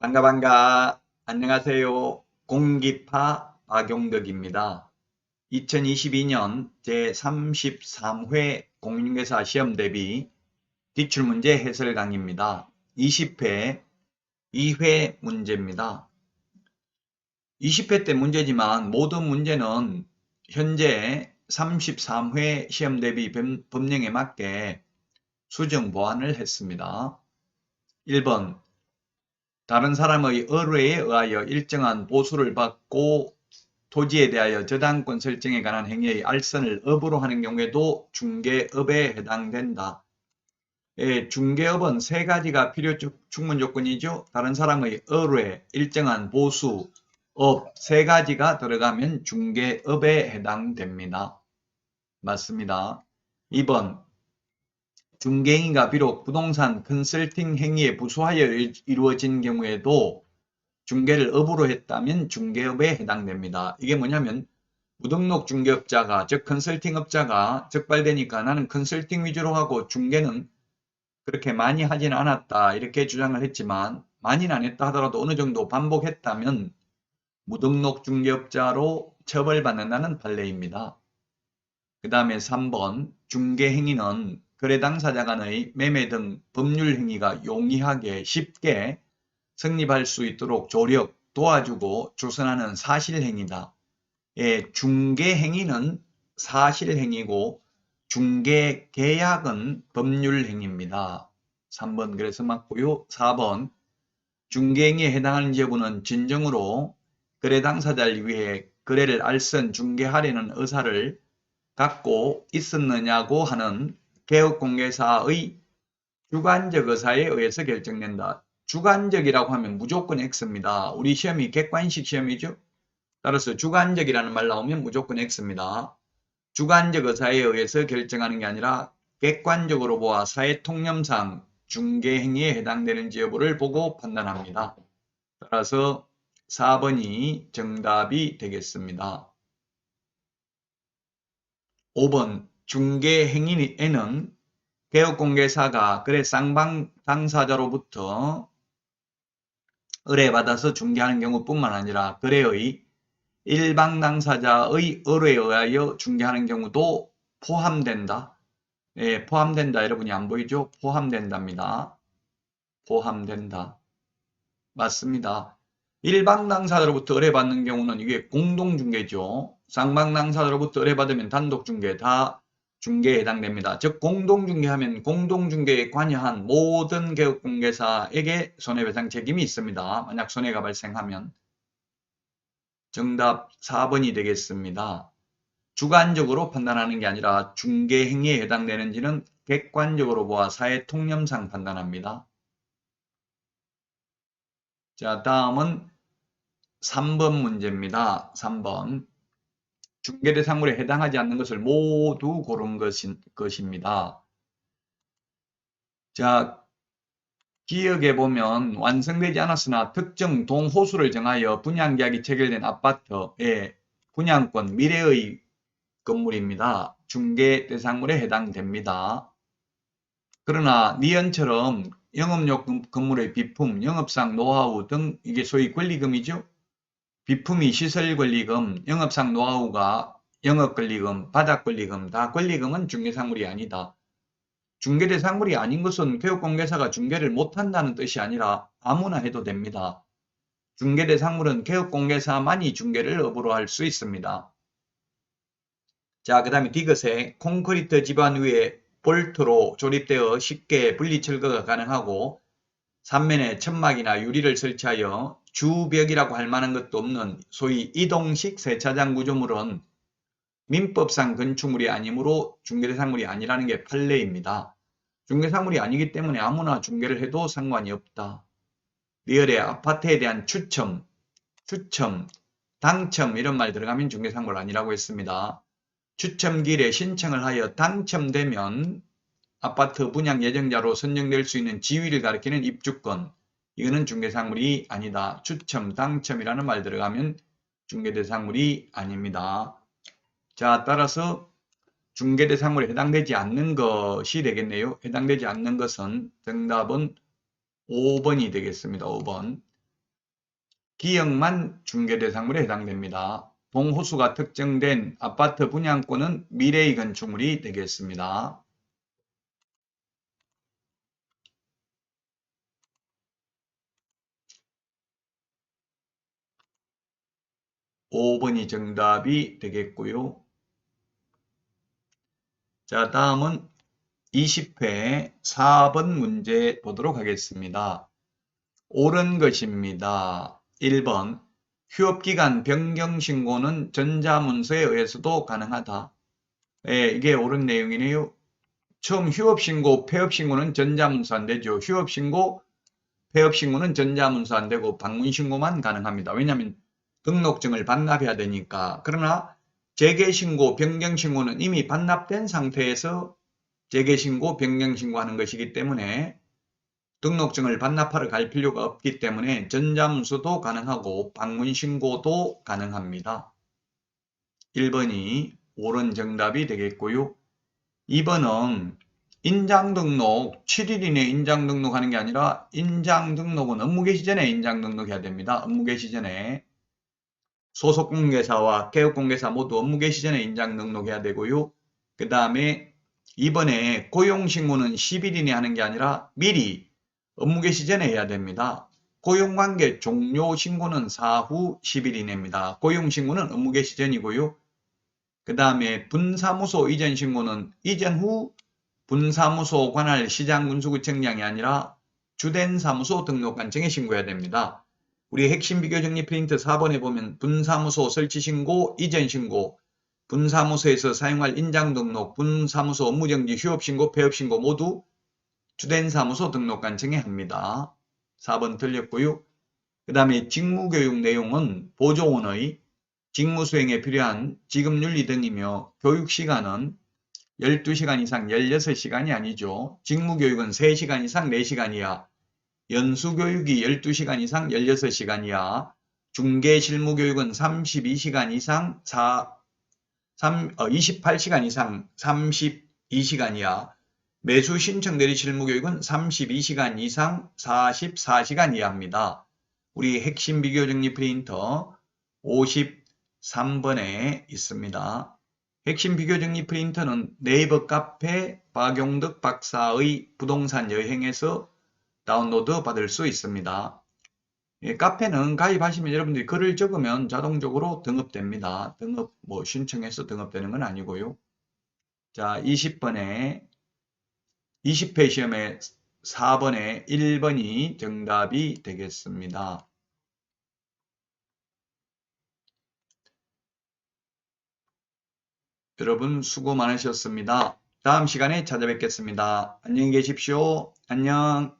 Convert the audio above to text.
반가 반가. 안녕하세요. 공기파 박용덕입니다. 2022년 제33회 공인중개사 시험 대비 기출문제 해설 강의입니다. 20회 2회 문제입니다. 20회 때 문제지만 모든 문제는 현재 33회 시험 대비 범- 법령에 맞게 수정 보완을 했습니다. 1번 다른 사람의 의뢰에 의하여 일정한 보수를 받고 토지에 대하여 저당권 설정에 관한 행위의 알선을 업으로 하는 경우에도 중개업에 해당된다. 예, 중개업은 세 가지가 필요 조- 충분 조건이죠. 다른 사람의 의뢰, 일정한 보수, 업 세 가지가 들어가면 중개업에 해당됩니다. 맞습니다. 2번 중개행위가 비록 부동산 컨설팅 행위에 부수하여 일- 이루어진 경우에도 중개를 업으로 했다면 중개업에 해당됩니다. 이게 뭐냐면 무등록 중개업자가 즉 컨설팅업자가 적발되니까 나는 컨설팅 위주로 하고 중개는 그렇게 많이 하진 않았다 이렇게 주장을 했지만 많이는 안 했다 하더라도 어느 정도 반복했다면 무등록 중개업자로 처벌받는다는 판례입니다. 그 다음에 3번 중개행위는 거래 당사자 간의 매매 등 법률 행위가 용이하게 쉽게 성립할 수 있도록 조력, 도와주고 조선하는 사실행위다. 예, 중개행위는 사실행위고 중개계약은 법률행위입니다. 3번 그래서 맞고요. 4번 중개행위에 해당하는 여부는 진정으로 거래 당사자를 위해 거래를 알선 중개하려는 의사를 갖고 있었느냐고 하는 개업공개사의 주관적 의사에 의해서 결정된다. 주관적이라고 하면 무조건 X입니다. 우리 시험이 객관식 시험이죠. 따라서 주관적이라는 말 나오면 무조건 X입니다. 주관적 의사에 의해서 결정하는 게 아니라 객관적으로 보아 사회 통념상 중개 행위에 해당되는지 여부를 보고 판단합니다. 따라서 4번이 정답이 되겠습니다. 5번 중개 행위에는 개업공개사가 거래 쌍방 당사자로부터 의뢰받아서 중개하는 경우뿐만 아니라 거래의 일방 당사자의 의뢰에 의하여 중개하는 경우도 포함된다. 예, 포함된다. 여러분이 안 보이죠? 포함된답니다. 포함된다. 맞습니다. 일방 당사자로부터 의뢰받는 경우는 이게 공동중개죠. 쌍방 당사자로부터 의뢰받으면 단독중개 다 중개에 해당됩니다. 즉 공동중개하면 공동중개에 관여한 모든 개업공개사에게 손해배상 책임이 있습니다. 만약 손해가 발생하면 정답 4번이 되겠습니다. 주관적으로 판단하는 게 아니라 중개행위에 해당되는지는 객관적으로 보아 사회 통념상 판단합니다. 자 다음은 3번 문제입니다. 3번 중개 대상물에 해당하지 않는 것을 모두 고른 것인, 것입니다. 자, 기억에 보면 완성되지 않았으나 특정 동호수를 정하여 분양계약이 체결된 아파트의 분양권 미래의 건물입니다. 중개 대상물에 해당됩니다. 그러나 니은처럼 영업용 건물의 비품, 영업상 노하우 등 이게 소위 권리금이죠. 비품이 시설권리금, 영업상 노하우가 영업권리금, 바닥권리금, 다 권리금은 중개상물이 아니다. 중개대상물이 아닌 것은 개업공개사가 중개를 못한다는 뜻이 아니라 아무나 해도 됩니다. 중개대상물은 개업공개사만이 중개를 업으로 할 수 있습니다. 자, 그 다음에 디귿에 콘크리트 집안 위에 볼트로 조립되어 쉽게 분리 철거가 가능하고 삼면에 천막이나 유리를 설치하여 주벽이라고 할 만한 것도 없는 소위 이동식 세차장 구조물은 민법상 건축물이 아니므로 중개대상물이 아니라는 게 판례입니다. 중개상물이 아니기 때문에 아무나 중개를 해도 상관이 없다. 리얼의 아파트에 대한 추첨, 추첨, 당첨 이런 말 들어가면 중개상물 아니라고 했습니다. 추첨길에 신청을 하여 당첨되면 아파트 분양 예정자로 선정될 수 있는 지위를 가리키는 입주권 이거는 중개상물이 아니다. 추첨, 당첨이라는 말 들어가면 중개대상물이 아닙니다. 자 따라서 중개대상물에 해당되지 않는 것이 되겠네요. 해당되지 않는 것은 정답은 5번이 되겠습니다. 5번 기역만 중개대상물에 해당됩니다. 동호수가 특정된 아파트 분양권은 미래의 건축물이 되겠습니다. 5번이 정답이 되겠고요. 자, 다음은 20회 4번 문제 보도록 하겠습니다. 옳은 것입니다. 1번 휴업기간 변경신고는 전자문서에 의해서도 가능하다. 예, 이게 옳은 내용이네요. 처음 휴업신고, 폐업신고는 전자문서 안 되죠. 휴업신고, 폐업신고는 전자문서 안 되고 방문신고만 가능합니다. 왜냐하면 등록증을 반납해야 되니까. 그러나 재개신고, 변경신고는 이미 반납된 상태에서 재개신고, 변경신고하는 것이기 때문에 등록증을 반납하러 갈 필요가 없기 때문에 전자문서도 가능하고 방문신고도 가능합니다. 1번이 옳은 정답이 되겠고요. 2번은 인장등록 7일 이내 인장등록하는 게 아니라 인장등록은 업무 개시 전에 인장등록해야 됩니다. 업무 개시 전에 소속 공개사와 개업 공개사 모두 업무 개시 전에 인장 등록해야 되고요. 그 다음에 이번에 고용신고는 10일 이내 하는 게 아니라 미리 업무 개시 전에 해야 됩니다. 고용관계 종료 신고는 사후 10일 이내입니다. 고용신고는 업무 개시 전이고요. 그 다음에 분사무소 이전 신고는 이전 후 분사무소 관할 시장군수구청장이 아니라 주된 사무소 등록관청에 신고해야 됩니다. 우리 핵심 비교 정리 프린트 4번에 보면 분사무소 설치 신고, 이전 신고, 분사무소에서 사용할 인장 등록, 분사무소 업무 정지 휴업 신고, 폐업 신고 모두 주된 사무소 등록관 청에 합니다. 4번 틀렸고요. 그 다음에 직무교육 내용은 보조원의 직무 수행에 필요한 지급윤리 등이며 교육시간은 12시간 이상 16시간이 아니죠. 직무교육은 3시간 이상 4시간 이하 연수교육이 12시간 이상 16시간 이하, 중개실무교육은 32시간 이상 4, 3, 어, 28시간 이상 32시간 이하, 매수 신청 대리 실무교육은 32시간 이상 44시간 이하입니다. 우리 핵심 비교 정리 프린터 53번에 있습니다. 핵심 비교 정리 프린터는 네이버 카페 박용덕 박사의 부동산 여행에서 다운로드 받을 수 있습니다. 예, 카페는 가입하시면 여러분들이 글을 적으면 자동적으로 등업됩니다. 등업, 뭐 신청해서 등업되는 건 아니고요. 자, 20번에 20회 시험에 4번에 1번이 정답이 되겠습니다. 여러분 수고 많으셨습니다. 다음 시간에 찾아뵙겠습니다. 안녕히 계십시오. 안녕.